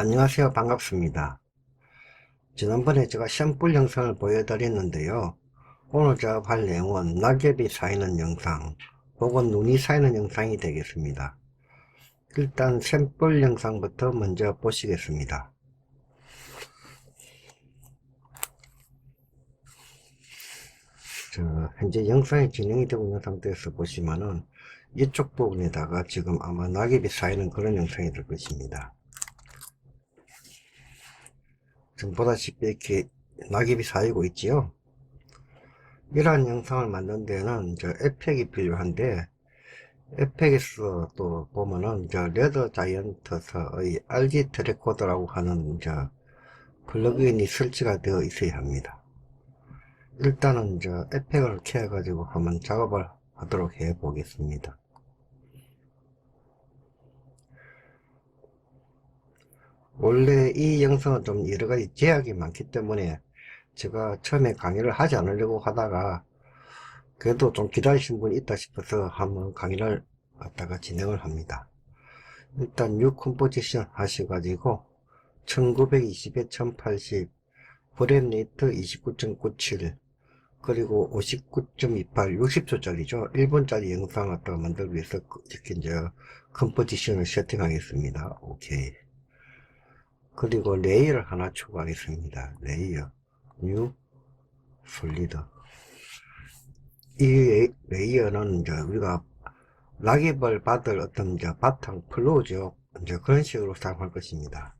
안녕하세요. 반갑습니다. 지난번에 제가 샘플 영상을 보여드렸는데요. 오늘 제가 할 내용은 낙엽이 쌓이는 영상 혹은 눈이 쌓이는 영상이 되겠습니다. 일단 샘플 영상부터 먼저 보시겠습니다. 저 현재 영상이 진행이 되고 있는 상태에서 보시면은 이쪽 부분에다가 지금 아마 낙엽이 쌓이는 그런 영상이 될 것입니다 지금 보다시피 이렇게 낙엽이 쌓이고 있지요. 이러한 영상을 만든 데는 저 에펙이 필요한데 에펙에서 또 보면은 저 레더 자이언트서의 RG 트래코더라고 하는 저 플러그인이 설치가 되어 있어야 합니다. 일단은 저 에펙을 켜 가지고 한번 작업을 하도록 해 보겠습니다 원래 이 영상은 좀 여러가지 제약이 많기 때문에 제가 처음에 강의를 하지 않으려고 하다가 그래도 좀 기다리신 분이 있다 싶어서 한번 강의를 갖다가 진행을 합니다. 일단 뉴 컴포지션 하셔가지고 1920에 1080 프레임 레이트 29.97 그리고 59.28 60초짜리죠. 1분짜리 영상 갖다가 만들기 위해서 이렇게 이제 컴포지션을 세팅하겠습니다. 오케이 그리고 레이어를 하나 추가하겠습니다. 레이어, 뉴, 솔리드. 이 레- 레이어는 이제 우리가 락입을 받을 어떤 이제 바탕 플로우죠. 이제 그런 식으로 사용할 것입니다.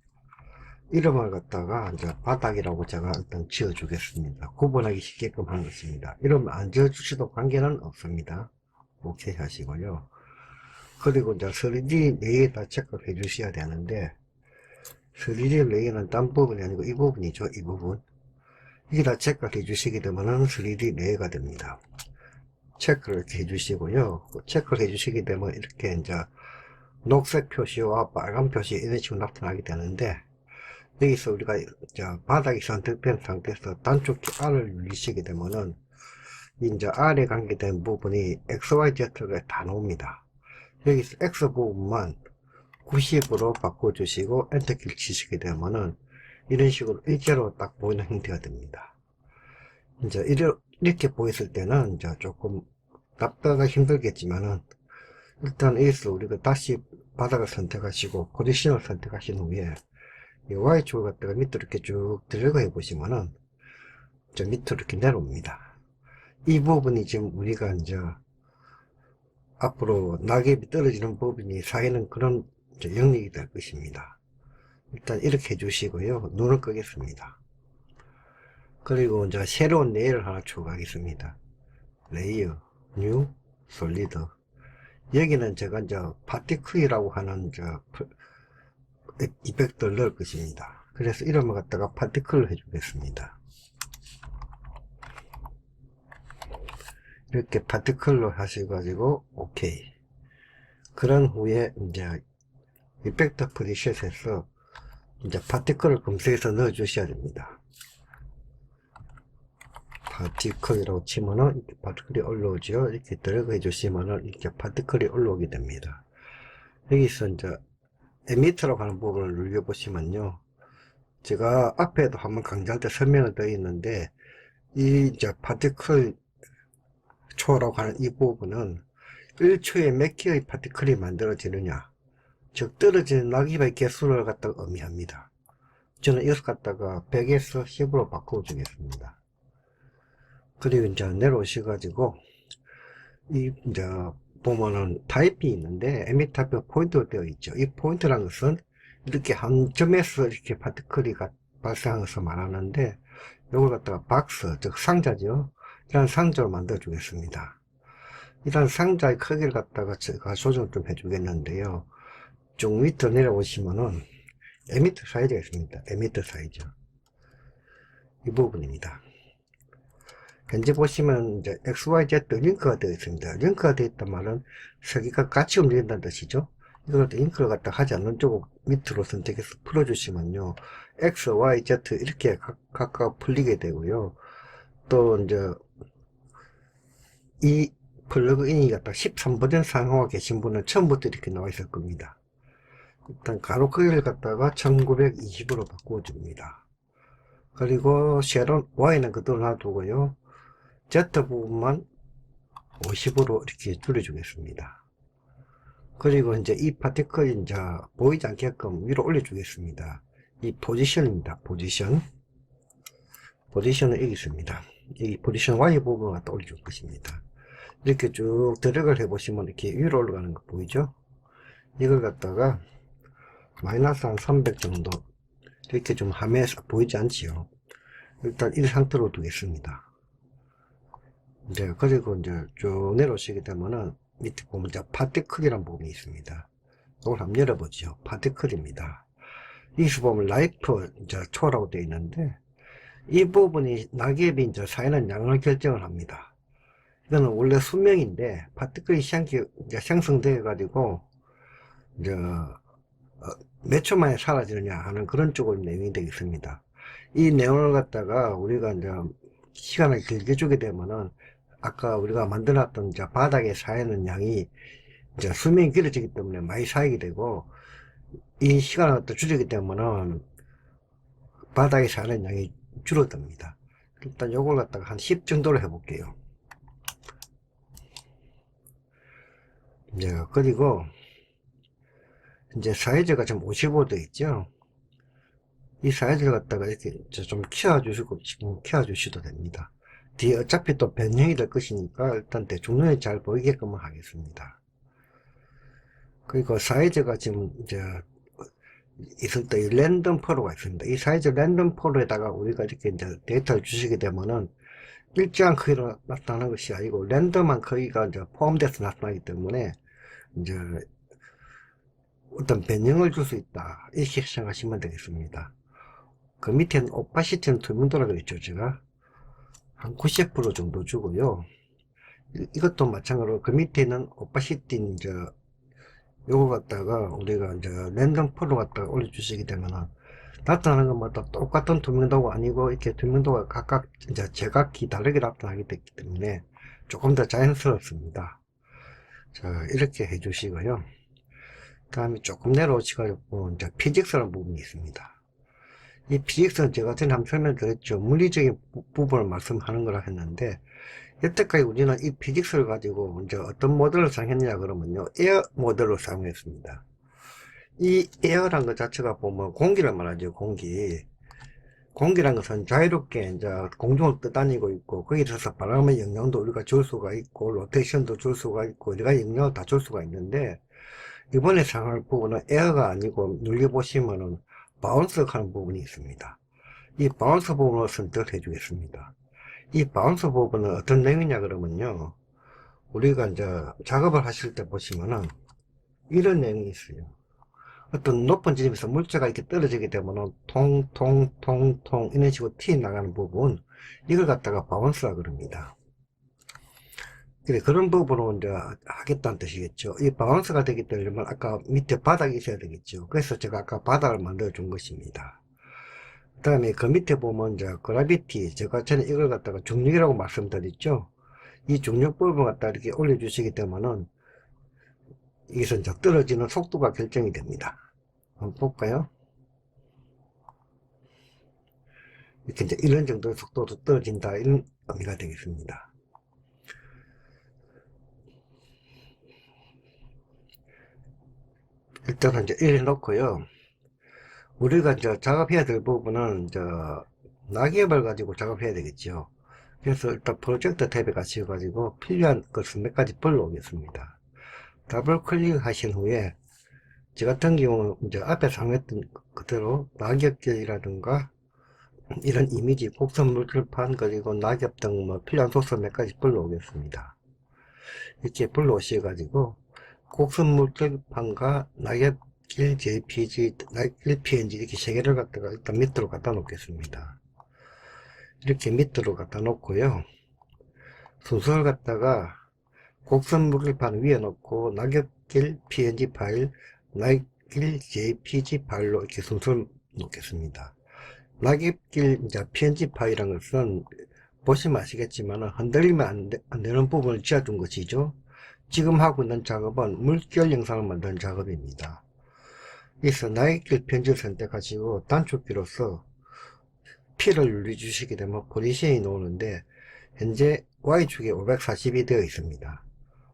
이름을 갖다가 이제 바닥이라고 제가 일단 지어 주겠습니다. 구분하기 쉽게끔 하는 것입니다. 이름 안 지어 주셔도 관계는 없습니다. 오케이 하시고요. 그리고 이제 3D 레이에다 체크를 해 주셔야 되는데 3D 레이어는 딴 부분이 아니고 이 부분이죠. 이 부분. 이게 다 체크를 해주시게 되면은 3D 레이어가 됩니다. 체크를 이렇게 해주시고요. 그 체크를 해주시게 되면 이렇게 이제 녹색 표시와 빨간 표시 이런 식으로 나타나게 되는데 여기서 우리가 이제 바닥이 선택된 상태에서 단축키 R을 누르시게 되면은 이제 R에 관계된 부분이 XYZ가 다 나옵니다. 여기서 X 부분만 90으로 바꿔주시고 엔터키를 치시게 되면은 이런 식으로 일자로 딱 보이는 형태가 됩니다. 이제 이렇게 보였을 때는 이제 조금 납득하기 힘들겠지만은 일단 여기서 우리가 다시 바닥을 선택하시고 포지션을 선택하신 후에 이 Y축을 갖다가 밑으로 이렇게 쭉 들어가 보시면은 저 밑으로 이렇게 내려옵니다. 이 부분이 지금 우리가 이제 앞으로 낙엽이 떨어지는 부분이 쌓이는 그런 영역이 될 것입니다. 일단 이렇게 해주시고요. 눈을 끄겠습니다. 그리고 이제 새로운 레이어를 하나 추가하겠습니다. 레이어, 뉴, 솔리드. 여기는 제가 이제 파티클이라고 하는 저 프- 이펙트를 넣을 것입니다. 그래서 이름을 갖다가 파티클로 해주겠습니다. 이렇게 파티클로 하셔가지고 오케이. 그런 후에 이제 이펙터 프리셋에서 이제 파티클을 검색해서 넣어 주셔야 됩니다. 파티클이라고 치면은 이렇게 파티클이 올라오죠. 이렇게 들어가 주시면은 이렇게 파티클이 올라오게 됩니다. 여기서 이제 에미터라고 하는 부분을 눌려 보시면요. 제가 앞에도 한번 강좌할 때 설명을 드려 있는데 이 이제 파티클 초라고 하는 이 부분은 1초에 몇 개의 파티클이 만들어지느냐 즉 떨어지는 낙엽의 개수를 갖다가 의미합니다. 저는 이것을 갖다가 100에서 10으로 바꿔 주겠습니다. 그리고 이제 내려오셔 가지고 이 이제 보면은 타입이 있는데 에미타입 포인트가 되어 있죠. 이 포인트라는 것은 이렇게 한 점에서 이렇게 파티클이 가- 발생한 것을 말하는데 이걸 갖다가 박스 즉 상자죠. 이런 상자로 만들어 주겠습니다. 일단 상자의 크기를 갖다가 제가 조정 좀 해주겠는데요. 쭉 밑으로 내려오시면은 에미터 사이즈가 있습니다. 에미터 사이즈. 이 부분입니다. 현재 보시면 이제 XYZ 링크가 되어 있습니다. 링크가 되어 있단 말은 세 개가 같이 움직인다는 뜻이죠. 이걸 링크를 갖다 하지 않는 쪽을 밑으로 선택해서 풀어주시면요. X, Y, Z 이렇게 각, 각각 풀리게 되고요. 또 이제 이 플러그인이 갖다 13버전 사용하고 계신 분은 처음부터 이렇게 나와 있을 겁니다. 일단 가로 크기를 갖다가 1920으로 바꿔줍니다. 그리고 쉐론 Y는 그대로 놔두고요. Z 부분만 50으로 이렇게 줄여주겠습니다. 그리고 이제 이 파티클 이제 보이지 않게끔 위로 올려주겠습니다. 이 포지션입니다. 포지션. 포지션을 여기 있습니다. 이 포지션 Y 부분을 갖다 올려줄 것입니다. 이렇게 쭉 드래그를 해보시면 이렇게 위로 올라가는 거 보이죠? 이걸 갖다가 마이너스 한 300 정도 이렇게 좀 함에서 보이지 않지요. 일단 이 상태로 두겠습니다. 이제 그리고 이제 쭉 내려오시게 되면은 밑에 보면 이제 파티클이라는 부분이 있습니다. 이걸 한번 열어보죠. 파티클입니다. 여기서 보면 라이프 이제 초라고 되어 있는데 이 부분이 낙엽이 이제 쌓이는 양을 결정을 합니다. 이거는 원래 수명인데 파티클이 생기, 생성되어 가지고 이제 어, 몇 초 만에 사라지느냐 하는 그런 쪽으로 내용이 되겠습니다. 이 내용을 갖다가 우리가 이제 시간을 길게 주게 되면은 아까 우리가 만들어놨던 이제 바닥에 쌓이는 양이 이제 수명이 길어지기 때문에 많이 쌓이게 되고 이 시간을 갖다 줄이게 되면은 바닥에 쌓이는 양이 줄어듭니다. 일단 요걸 갖다가 한 10 정도로 해볼게요. 이제 그리고 이제 사이즈가 지금 55도 있죠. 이 사이즈를 갖다가 이렇게 좀 키워주시고 지금 키워주셔도 됩니다. 뒤에 어차피 또 변형이 될 것이니까 일단 대충 눈에 잘 보이게끔 하겠습니다. 그리고 사이즈가 지금 이제 있을 때 이 랜덤 포로가 있습니다. 이 사이즈 랜덤 포로에다가 우리가 이렇게 이제 데이터를 주시게 되면은 일정한 크기로 나타나는 것이 아니고 랜덤한 크기가 이제 포함돼서 나타나기 때문에 이제 어떤 변형을 줄 수 있다. 이렇게 생각하시면 되겠습니다. 그 밑에는 오파시티는 투명도라고 했죠, 제가. 한 90% 정도 주고요. 이- 이것도 마찬가지로 그 밑에는 오파시티 이제 요거 갖다가 우리가 이제 랜덤 폴로 갖다가 올려주시게 되면은 나타나는 것마다 똑같은 투명도가 아니고 이렇게 투명도가 각각 이제 제각기 다르게 나타나게 됐기 때문에 조금 더 자연스럽습니다. 자, 이렇게 해주시고요. 그 다음에 조금 내려오시고 이제 피직스라는 부분이 있습니다. 이 피직스는 제가 전에 한번 설명드렸죠. 물리적인 부- 부분을 말씀하는 거라 했는데 여태까지 우리는 이 피직스를 가지고 이제 어떤 모델을 사용했냐 그러면요. 에어 모델로 사용했습니다. 이 에어란 것 자체가 보면 공기를 말하죠. 공기. 공기란 것은 자유롭게 이제 공중을 떠다니고 있고 거기에 있어서 바람의 영향도 우리가 줄 수가 있고 로테이션도 줄 수가 있고 우리가 영향을 다 줄 수가 있는데 이번에 사용할 부분은 에어가 아니고 눌려보시면은 바운스 하는 부분이 있습니다. 이 바운스 부분을 선택해 주겠습니다. 이 바운스 부분은 어떤 내용이냐 그러면요. 우리가 이제 작업을 하실 때 보시면은 이런 내용이 있어요. 어떤 높은 지점에서 물체가 이렇게 떨어지게 되면은 통, 통, 통, 통 이런 식으로 튀어 나가는 부분 이걸 갖다가 바운스라 그럽니다. 그래, 그런 부분으로 이제 하겠다는 뜻이겠죠. 이 바운스가 되기 때문에 아까 밑에 바닥이 있어야 되겠죠. 그래서 제가 아까 바닥을 만들어 준 것입니다. 그 다음에 그 밑에 보면 이제 그라비티, 제가 전에 이걸 갖다가 중력이라고 말씀드렸죠. 이 중력 부분 갖다 이렇게 올려주시기 때문은 여기서 이제 떨어지는 속도가 결정이 됩니다. 한번 볼까요? 이렇게 이제 이런 정도의 속도로 떨어진다 이런 의미가 되겠습니다. 일단은 이제 이래 놓고요. 우리가 이제 작업해야 될 부분은 이제 낙엽을 가지고 작업해야 되겠죠. 그래서 일단 프로젝트 탭에 가셔가지고 필요한 것을 몇 가지 불러오겠습니다. 더블 클릭하신 후에 저 같은 경우 이제 앞에 사용했던 그대로 낙엽길이라든가 이런 이미지, 곡선 물질판 그리고 낙엽 등 뭐 필요한 소스 몇 가지 불러오겠습니다. 이렇게 불러오셔가지고 곡선 물질판과 낙엽길 JPG, 낙엽길 PNG 이렇게 세 개를 갖다가 일단 밑으로 갖다 놓겠습니다. 이렇게 밑으로 갖다 놓고요. 순서를 갖다가 곡선 물질판 위에 놓고 낙엽길 PNG 파일, 낙엽길 JPG 파일로 이렇게 순서를 놓겠습니다. 낙엽길 이제 PNG 파일이라는 것은 보시면 아시겠지만 흔들리면 안, 되, 안 되는 부분을 지어준 것이죠. 지금 하고 있는 작업은 물결 영상을 만드는 작업입니다. 여기서 나이길 편지를 선택하시고 단축키로서 P를 눌러주시게 되면 포지션이 나오는데 현재 Y축에 540이 되어 있습니다.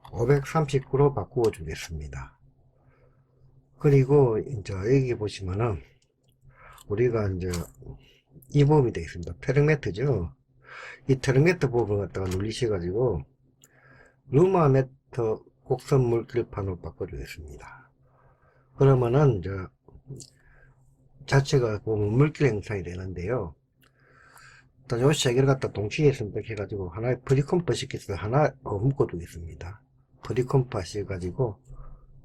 539로 바꾸어 주겠습니다. 그리고 이제 여기 보시면은 우리가 이제 이 부분이 되어 있습니다. 트랙매트죠. 이 트랙매트 부분을 갖다가 눌리셔가지고 루마 매트 곡선 물길판으로 바꿔주겠습니다. 그러면은 이제 자체가 물길 형성이 되는데요. 일단 요세 개를 갖다 동시에 선택해가지고 하나의 프리컴퍼 시켜서 하나 더 묶어두겠습니다. 프리컴퍼 하셔가지고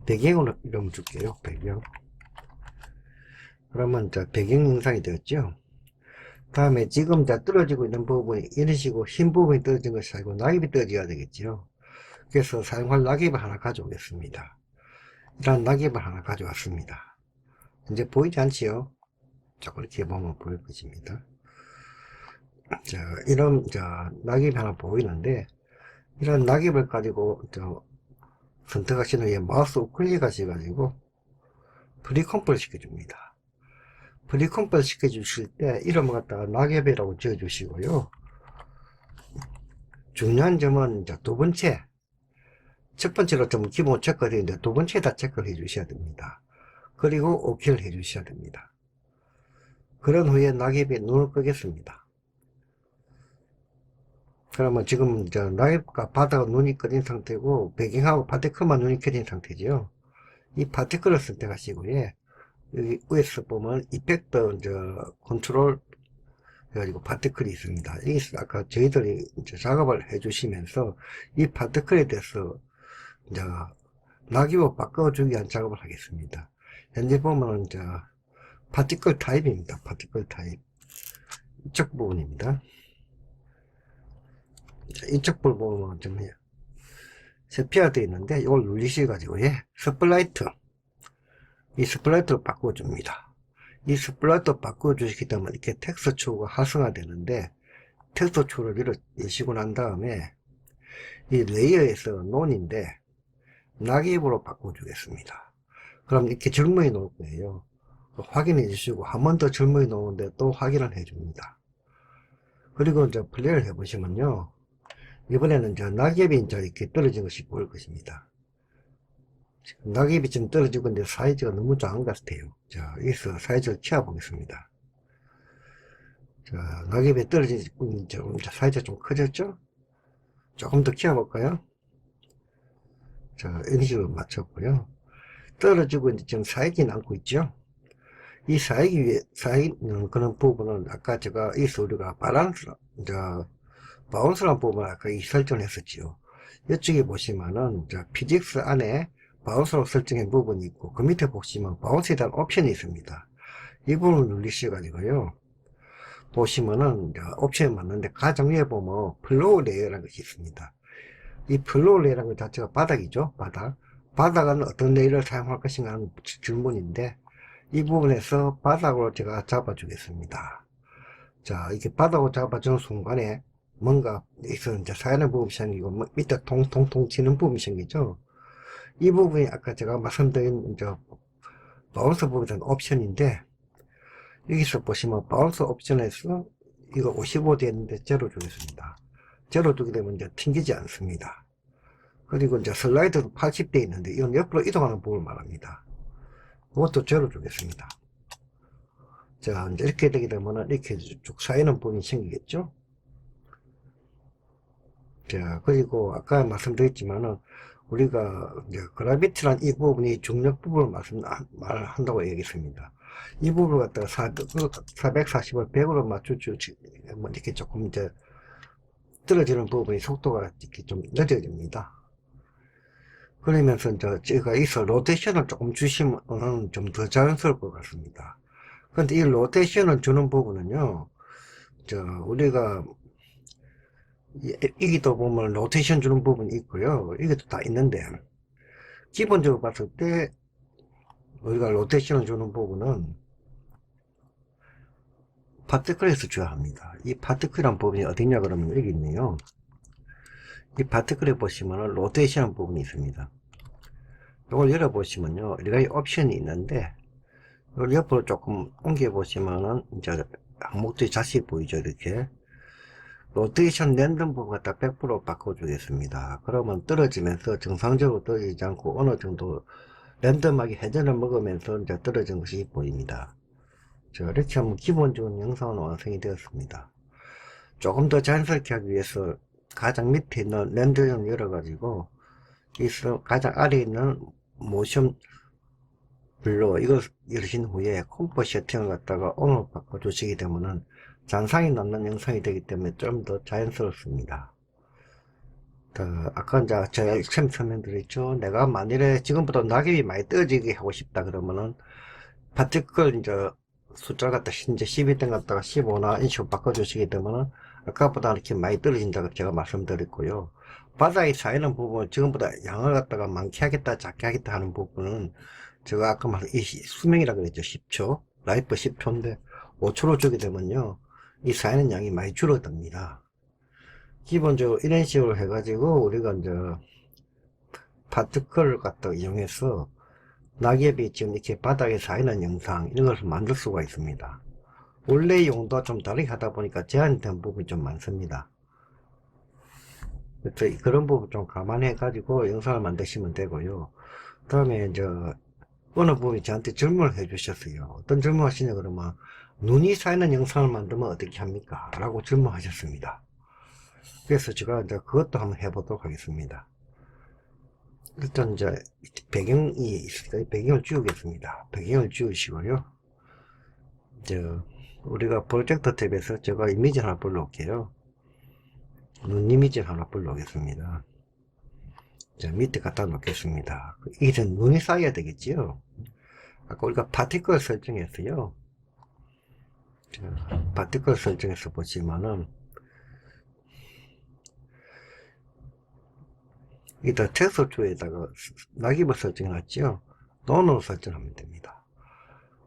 배경으로 이름 줄게요. 배경. 그러면 이제 배경 영상이 되었죠. 다음에 지금 다 떨어지고 있는 부분이 이런 식으로 흰 부분이 떨어진 것이 아니고 낙엽이 떨어져야 되겠죠. 그래서 사용할 낙엽을 하나 가져오겠습니다. 일단 낙엽을 하나 가져왔습니다. 이제 보이지 않지요? 이렇게 보면 보일 것입니다. 자, 이런, 자, 낙엽이 하나 보이는데, 이런 낙엽을 가지고, 저, 선택하신 후에 마우스 우클릭 하셔가지고, 프리컴프를 시켜줍니다. 프리컴프를 시켜주실 때, 이름을 갖다가 낙엽이라고 지어주시고요. 중요한 점은, 이제 두 번째, 첫 번째로 좀 기본 체크가 되는데, 두 번째다 체크를 해 주셔야 됩니다. 그리고 OK를 해 주셔야 됩니다. 그런 후에 낙엽이 눈을 끄겠습니다. 그러면 지금 저 낙엽과 바다가 눈이 꺼진 상태고 배경하고 파티클만 눈이 켜진 상태죠. 이 파티클을 선택하시고요. 여기 위에서 보면 이펙터 저 컨트롤 해가지고 파티클이 있습니다. 여기서 아까 저희들이 이제 작업을 해주시면서 이 파티클에 대해서 이제 낙엽을 바꿔주기 위한 작업을 하겠습니다. 현재 보면은 저 파티클 타입입니다. 파티클 타입 이쪽 부분입니다. 자, 이쪽 볼 보면 좀 세피아되어 있는데 이걸 눌리셔가지고 예 스플라이트 이 스플라이트로 바꿔줍니다. 이 스플라이트 바꿔주시기 때문에 이렇게 텍스처 추가 활성화 되는데 텍스처 추를 밀어 내시고 난 다음에 이 레이어에서 논인데 낙엽으로 바꿔주겠습니다. 그럼 이렇게 젊은이 놓을 거예요. 확인해 주시고 한 번 더 젊은이 놓는데 또 확인을 해 줍니다. 그리고 이제 플레이를 해 보시면요. 이번에는 저 낙엽이 이제 이렇게 떨어진 것이 보일 것입니다. 지금 낙엽이 좀 떨어지고 있는데 사이즈가 너무 작은 것 같아요. 자, 여기서 사이즈를 키워 보겠습니다. 자, 낙엽이 떨어지고 좀 사이즈가 좀 커졌죠? 조금 더 키워 볼까요? 자, 식으로 맞췄고요. 떨어지고 있는데 지금 사익이 남고 있죠? 이 사익이, 위에- 사익, 음, 그런 부분은 아까 제가 이 소리가 바란스, 이제, 바운스란 부분을 아까 이 설정을 했었지요. 이쪽에 보시면은, 저, 피직스 안에 바운스로 설정한 부분이 있고, 그 밑에 보시면 바운스에 대한 옵션이 있습니다. 이 부분을 누르셔가지고요. 보시면은, 저, 옵션이 맞는데, 가장 위에 보면 플로우 레이어라는 것이 있습니다. 이 플로우 레이어라는 것 자체가 바닥이죠, 바닥. 바닥은 어떤 레이를 사용할 것인가 하는 지- 질문인데 이 부분에서 바닥으로 제가 잡아주겠습니다. 자, 이렇게 바닥으로 잡아주는 순간에 뭔가 있어 이제 사연의 부분이 생기고 뭐 밑에 통통통 치는 부분이 생기죠. 이 부분이 아까 제가 말씀드린 이제 바운스 대한 옵션인데 여기서 보시면 바운스 옵션에서 이거 55 되는데 제로 주겠습니다. 제로 두게 되면 이제 튕기지 않습니다. 그리고 이제 슬라이드도 80대 있는데 이건 옆으로 이동하는 부분을 말합니다. 그것도 제로 주겠습니다. 자, 이제 이렇게 되게 되면은 이렇게 쭉 쌓이는 부분이 생기겠죠? 자, 그리고 아까 말씀드렸지만은 우리가 이제 그라비티란 이 부분이 중력 부분을 말씀, 아, 말한다고 얘기했습니다. 이 부분을 갖다가 440을 100으로 맞춰주, 뭐 이렇게 조금 이제 떨어지는 부분이 속도가 이렇게 좀 늦어집니다. 그러면서 이제 제가 이서 로테이션을 조금 주시면 좀 더 자연스러울 것 같습니다. 근데 이 로테이션을 주는 부분은요, 저, 우리가, 이- 여기도 보면 로테이션 주는 부분이 있고요. 이것도 다 있는데, 기본적으로 봤을 때, 우리가 로테이션을 주는 부분은, 파티클에서 줘야 합니다. 이 파티클이란 부분이 어디냐 그러면 여기 있네요. 이 파티클에 보시면 로테이션 부분이 있습니다. 이걸 열어보시면요. 여러 가지 옵션이 있는데, 이걸 옆으로 조금 옮겨 보시면은 이제 항목들이 자세히 보이죠 이렇게 로테이션 랜덤 부분 갖다 100% 바꿔주겠습니다 그러면 떨어지면서 정상적으로 떨어지지 않고 어느 정도 랜덤하게 회전을 먹으면서 이제 떨어진 것이 보입니다 자 이렇게 하면 기본적인 영상은 완성이 되었습니다 조금 더 자연스럽게 하기 위해서 가장 밑에 있는 랜드를 열어 가지고 이 가장 아래에 있는 모션 블로 이걸 열으신 후에 콤포 세팅을 갖다가 온으로 바꿔주시게 되면은 잔상이 남는 영상이 되기 때문에 좀 더 자연스럽습니다. 더 아까 이제 제가 처음 설명드렸죠. 내가 만일에 지금부터 낙엽이 많이 떨어지게 하고 싶다 그러면은 파티클 이제 숫자 갖다 이제 12등 갖다가 15나 인식으로 바꿔주시게 되면은 아까보다 이렇게 많이 떨어진다고 제가 말씀드렸고요. 바닥에 쌓이는 부분 지금보다 양을 갖다가 많게 하겠다 작게 하겠다 하는 부분은 제가 아까 말한 이 수명이라 그랬죠. 10초. 라이프 10초인데 5초로 주게 되면요. 이 쌓이는 양이 많이 줄어듭니다. 기본적으로 이런 식으로 해가지고 우리가 이제 파티클을 갖다 이용해서 낙엽이 지금 이렇게 바닥에 쌓이는 영상 이런 것을 만들 수가 있습니다. 원래 용도와 좀 다르게 하다 보니까 제한된 부분이 좀 많습니다. 그런 부분 좀 감안해 가지고 영상을 만드시면 되고요. 그 다음에 이제 어느 분이 저한테 질문을 해 주셨어요. 어떤 질문 하시냐 그러면 눈이 쌓이는 영상을 만들면 어떻게 합니까? 라고 질문하셨습니다. 그래서 제가 이제 그것도 한번 해보도록 하겠습니다 일단 이제 배경이 있으니까 배경을 지우겠습니다. 배경을 지우시고요. 이제 우리가 프로젝터 탭에서 제가 이미지 하나 불러올게요. 눈 이미지 하나 불러오겠습니다. 자 밑에 갖다 놓겠습니다. 이게 눈이 쌓여야 되겠지요? 아까 우리가 파티클 설정했어요. 자, 파티클 설정해서 보시면은 이따 텍스처에다가 낙입을 설정해 놨죠. 논으로 설정하면 됩니다.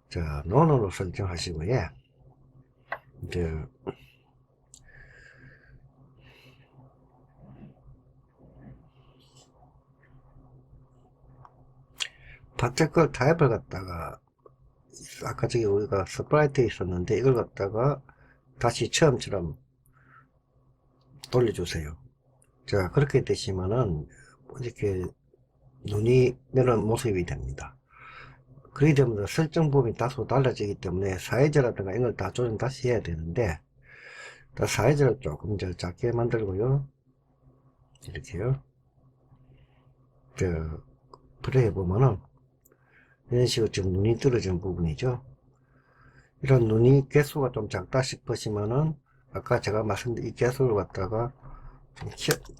자 논으로 설정하시고요. 이제 파티클 타입을 갖다가 아까 저기 우리가 스프라이트에 있었는데 이걸 갖다가 다시 처음처럼 돌려주세요. 자 그렇게 되시면은 이렇게 눈이 내려온 모습이 됩니다. 그렇게 되면 설정 부분이 다소 달라지기 때문에 사이즈라든가 이걸 다 조정 다시 해야 되는데 사이즈를 조금 더 작게 만들고요. 이렇게요. 저 플레이 해보면은 이런 식으로 지금 눈이 떨어지는 부분이죠. 이런 눈이 개수가 좀 작다 싶으시면은 아까 제가 말씀드린 이 개수를 갖다가 좀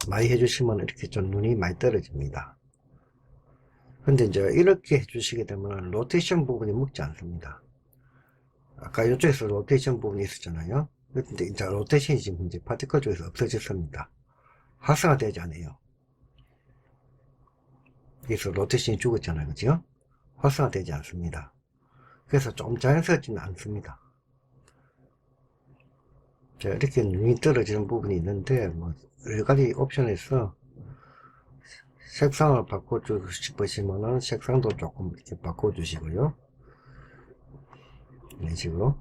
많이 해주시면 이렇게 좀 눈이 많이 떨어집니다. 근데 이제 이렇게 해주시게 되면 로테이션 부분이 먹지 않습니다. 아까 이쪽에서 로테이션 부분이 있었잖아요. 근데 이제 로테이션이 지금 이제 파티클 쪽에서 없어졌습니다. 활성화되지 않아요. 그래서 로테이션이 죽었잖아요. 그죠? 활성화되지 않습니다. 그래서 좀 자연스럽지는 않습니다. 자, 이렇게 눈이 떨어지는 부분이 있는데, 뭐, 여러 가지 옵션에서 색상을 바꿔주고 싶으시면은 색상도 조금 이렇게 바꿔주시고요. 이런 식으로.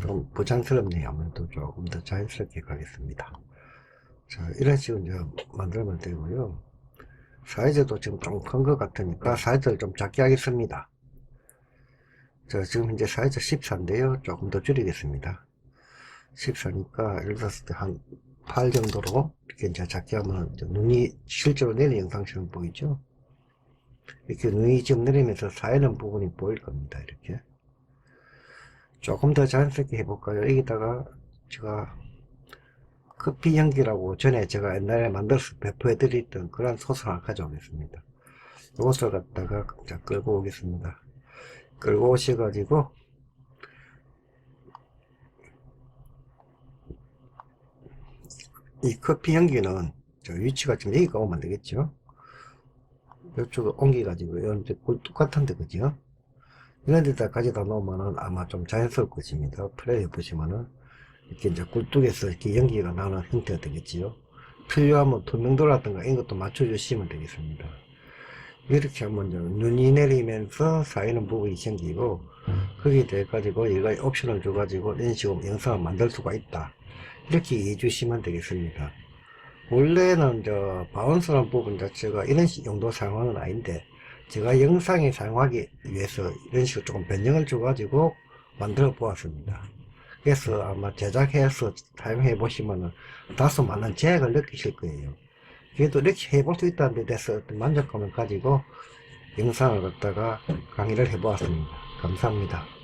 좀 부자연스럽네요. 아무래도 조금 더 자연스럽게 가겠습니다. 자, 이런 식으로 이제 만들면 되고요. 사이즈도 지금 좀 큰 것 같으니까 사이즈를 좀 작게 하겠습니다. 자, 지금 현재 사이즈 14인데요. 조금 더 줄이겠습니다. 14니까 예를 들었을 때 한 8 정도로 이렇게 이제 작게 하면 이제 눈이 실제로 내리는 영상처럼 보이죠? 이렇게 눈이 지금 내리면서 쌓이는 부분이 보일 겁니다. 이렇게. 조금 더 자연스럽게 해볼까요? 여기다가 제가 커피 연기라고 전에 제가 옛날에 만들어서 배포해 드렸던 그런 소스를 하나 가져오겠습니다. 이것을 갖다가 자, 끌고 오겠습니다. 끌고 오셔가지고 이 커피 연기는 저 위치가 지금 여기가 오면 되겠죠? 이쪽으로 옮겨가지고 이런 데 똑같은데 그죠? 이런 데다 가져다 놓으면은 아마 좀 자연스러울 것입니다. 플레이 해 보시면은 이렇게 이제 굴뚝에서 이렇게 연기가 나는 형태가 되겠지요. 필요하면 투명도라든가 이런 것도 맞춰주시면 되겠습니다. 이렇게 하면 눈이 내리면서 쌓이는 부분이 생기고 거기에 대해 가지고 여러 가지 옵션을 줘가지고 이런 식으로 영상을 만들 수가 있다. 이렇게 이해해 주시면 되겠습니다. 원래는 저 바운스라는 부분 자체가 이런 식 용도 사용하는 아닌데 제가 영상에 사용하기 위해서 이런 식으로 조금 변형을 줘가지고 만들어 보았습니다. 그래서 아마 제작해서 사용해 보시면은 다소 많은 제약을 느끼실 거예요 그래도 이렇게 해볼 수 있다는 데 대해서 어떤 만족감을 가지고 영상을 갖다가 강의를 해보았습니다. 감사합니다